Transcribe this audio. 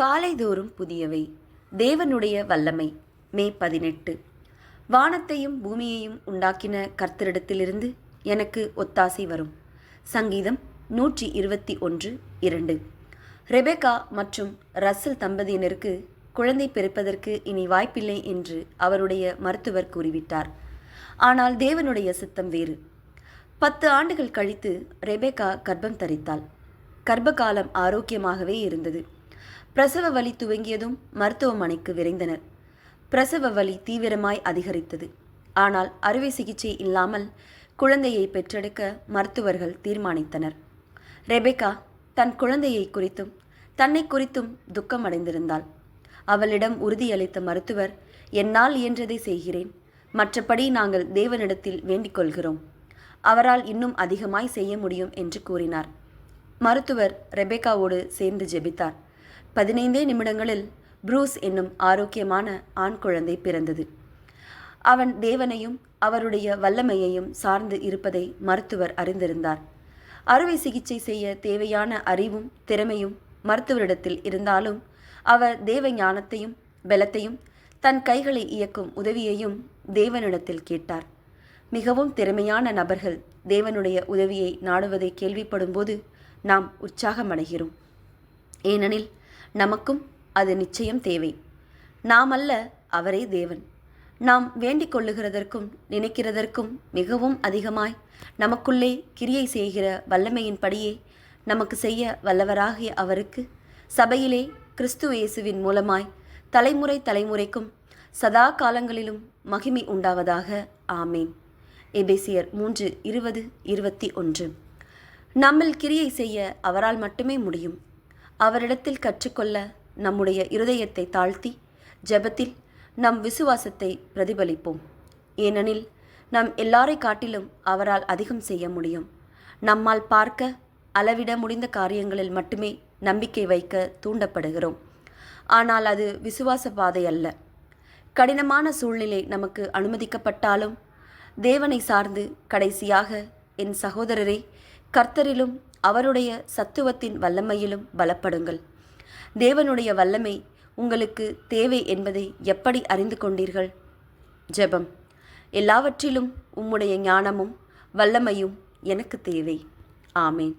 காலைதோறும் புதியவை. தேவனுடைய வல்லமை. மே பதினெட்டு. வானத்தையும் பூமியையும் உண்டாக்கின கர்த்தரிடத்திலிருந்து எனக்கு ஒத்தாசை வரும். சங்கீதம் நூற்றி இருபத்தி ஒன்று இரண்டு. ரெபெக்கா மற்றும் ரசல் தம்பதியினருக்கு குழந்தை பிறப்பதற்கு இனி வாய்ப்பில்லை என்று அவருடைய மருத்துவர் கூறிவிட்டார். ஆனால் தேவனுடைய சித்தம் வேறு. பத்து ஆண்டுகள் கழித்து ரெபேகா கர்ப்பம் தரித்தாள். கர்ப்பகாலம் ஆரோக்கியமாகவே இருந்தது. பிரசவ வலி துவங்கியதும் மருத்துவமனைக்கு விரைந்தனர். பிரசவ வலி தீவிரமாய் அதிகரித்தது. ஆனால் அறுவை சிகிச்சை இல்லாமல் குழந்தையை பெற்றெடுக்க மருத்துவர்கள் தீர்மானித்தனர். ரெபெக்கா தன் குழந்தையை குறித்தும் தன்னை குறித்தும் துக்கம் அடைந்திருந்தாள் அவளிடம் உறுதியளித்த மருத்துவர் என்னால் இயன்றதை செய்கிறேன். மற்றபடி நாங்கள் தேவனிடத்தில் வேண்டிக் கொள்கிறோம். அவரால் இன்னும் அதிகமாய் செய்ய முடியும் என்று கூறினார். மருத்துவர் ரெபேக்காவோடு சேர்ந்து ஜெபித்தார். பதினைந்தே நிமிடங்களில் ப்ரூஸ் என்னும் ஆரோக்கியமான ஆண் குழந்தை பிறந்தது. அவன் தேவனையும் அவருடைய வல்லமையையும் சார்ந்து இருப்பதை மருத்துவர் அறிந்திருந்தார். அறுவை சிகிச்சை செய்ய தேவையான அறிவும் திறமையும் மருத்துவரிடத்தில் இருந்தாலும் அவர் தேவ ஞானத்தையும் பலத்தையும் தன் கைகளை இயக்கும் உதவியையும் தேவனிடத்தில் கேட்டார். மிகவும் திறமையான நபர்கள் தேவனுடைய உதவியை நாடுவதை கேள்விப்படும்போது நாம் உற்சாகமடைகிறோம். ஏனெனில் நமக்கும் அது நிச்சயம் தேவை. நாம் அல்ல அவரே தேவன். நாம் வேண்டிக் கொள்ளுகிறதற்கும் நினைக்கிறதற்கும் மிகவும் அதிகமாய் நமக்குள்ளே கிரியை செய்கிற வல்லமையின்படியே நமக்கு செய்ய வல்லவராகிய அவருக்கு சபையிலே கிறிஸ்து இயேசுவின் மூலமாய் தலைமுறை தலைமுறைக்கும் சதா காலங்களிலும் மகிமை உண்டாவதாக. ஆமேன். எபேசியர் மூன்று இருபது இருபத்தி ஒன்று. நம்மில் கிரியை செய்ய அவரால் மட்டுமே முடியும். அவரிடத்தில் கற்றுக்கொள்ள நம்முடைய இருதயத்தை தாழ்த்தி ஜெபத்தில் நம் விசுவாசத்தை பிரதிபலிப்போம். ஏனெனில் நம் எல்லாரை காட்டிலும் அவரால் அதிகம் செய்ய முடியும். நம்மால் பார்க்க அளவிட முடிந்த காரியங்களில் மட்டுமே நம்பிக்கை வைக்க தூண்டப்படுகிறோம். ஆனால் அது விசுவாச பாதை அல்ல. கடினமான சூழ்நிலை நமக்கு அனுமதிக்கப்பட்டாலும் தேவனை சார்ந்து கடைசியாக என் சகோதரரே கர்த்தரிலும் அவருடைய சத்துவத்தின் வல்லமையிலும் பலப்படுங்கள். தேவனுடைய வல்லமை உங்களுக்கு தேவை என்பதை எப்படி அறிந்து கொண்டீர்கள்? ஜெபம். எல்லாவற்றிலும் உம்முடைய ஞானமும் வல்லமையும் எனக்கு தேவை. ஆமேன்.